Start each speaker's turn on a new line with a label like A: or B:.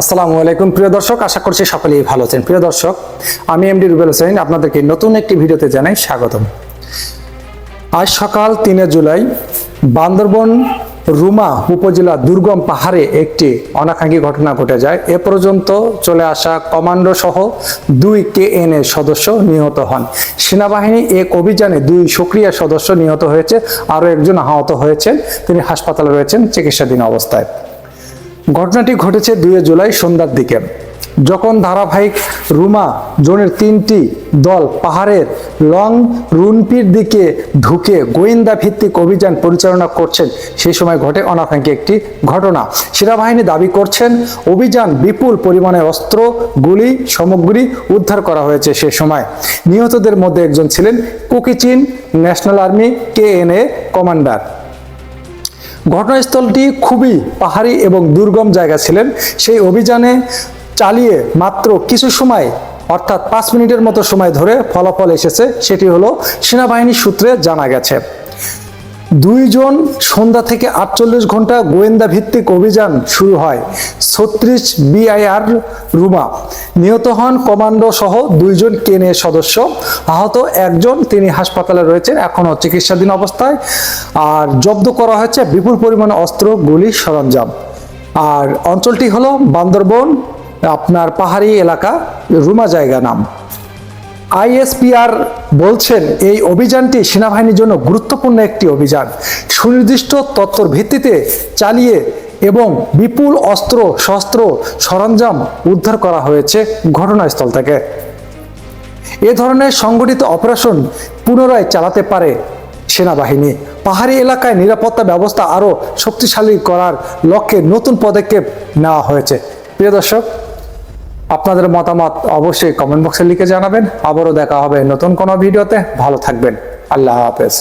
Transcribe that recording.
A: আসসালামু আলাইকুম, প্রিয় দর্শক। আশা করছি সকলেই ভালো আছেন। প্রিয় দর্শক, আমি এমডি রুবেল হোসেন। আপনাদেরকে নতুন একটি ভিডিওতে জানাই স্বাগতম। আজ সকাল তিনে জুলাই, বান্দরবন, রুমা উপজেলা দুর্গম পাহাড়ে একটি অনাকাঙ্ক্ষী ঘটনা ঘটে যায়। এ পর্যন্ত চলে আসা কমান্ডো সহ দুই কেএন এর সদস্য নিহত হন। সেনাবাহিনী এক অভিযানে দুই সক্রিয় সদস্য নিহত হয়েছে। আরও একজন আহত হয়েছেন। তিনি হাসপাতালে রয়েছেন চিকিৎসাধীন অবস্থায়। ঘটনাটি ঘটেছে দুই জুলাই সন্ধ্যার দিকে। যখন ধারাবাহিক রুমা জোনের তিনটি দল পাহাড়ের লং রুনপির দিকে ঢুকে গোয়েন্দা ভিত্তিক অভিযান পরিচালনা করছেন সেই সময় ঘটে অনাকাঙ্ক্ষী একটি ঘটনা। সেনাবাহিনী দাবি করছেন, অভিযান বিপুল পরিমাণে অস্ত্র, গুলি, সামগ্রী উদ্ধার করা হয়েছে সে সময়। নিহতদের মধ্যে একজন ছিলেন Kuki Chin national army KNA commander. ঘটনাস্থলটি খুবই পাহাড়ি এবং দুর্গম জায়গা ছিলেন। সেই অভিযানে চালিয়ে মাত্র কিছু সময়, অর্থাৎ পাঁচ মিনিটের মতো সময় ধরে ফলাফল এসেছে। সেটি হলো, সেনাবাহিনী সূত্রে জানা গেছে। দুইজন সন্ধ্যা থেকে আটচল্লিশ ঘণ্টা গোয়েন্দা ভিত্তিক অভিযান শুরু হয়। ছত্রিশ বিআইআর রুমা। নিহত হন কমান্ডো সহ দুইজন কেনে সদস্য। আহত একজন তিনি হাসপাতালে রয়েছেন, এখনও চিকিৎসাধীন অবস্থায়। আর জব্দ করা হয়েছে বিপুল পরিমাণে অস্ত্র, গুলি, সরঞ্জাম। আর অঞ্চলটি হলো বান্দরবন, আপনার পাহাড়ি এলাকা, রুমা জায়গা নাম। আইএসপিআর বলছেন, এই অভিযানটি সেনাবাহিনীর জন্য গুরুত্বপূর্ণ একটি অভিযান। সুনির্দিষ্ট তত্ত্বর ভিত্তিতে চালিয়ে এবং বিপুল অস্ত্র শস্ত্র সরঞ্জাম উদ্ধার করা হয়েছে ঘটনাস্থল থেকে। এ ধরনের সংগঠিত অপারেশন পুনরায় চালাতে পারে সেনাবাহিনী। পাহাড়ি এলাকায় নিরাপত্তা ব্যবস্থা আরও শক্তিশালী করার লক্ষ্যে নতুন পদক্ষেপ নেওয়া হয়েছে। প্রিয় দর্শক আপনাদের মতামত অবশ্যই কমেন্ট বক্সে লিখে জানাবেন। আবারও দেখা হবে নতুন কোনো ভিডিওতে। ভালো থাকবেন। আল্লাহ হাফেজ।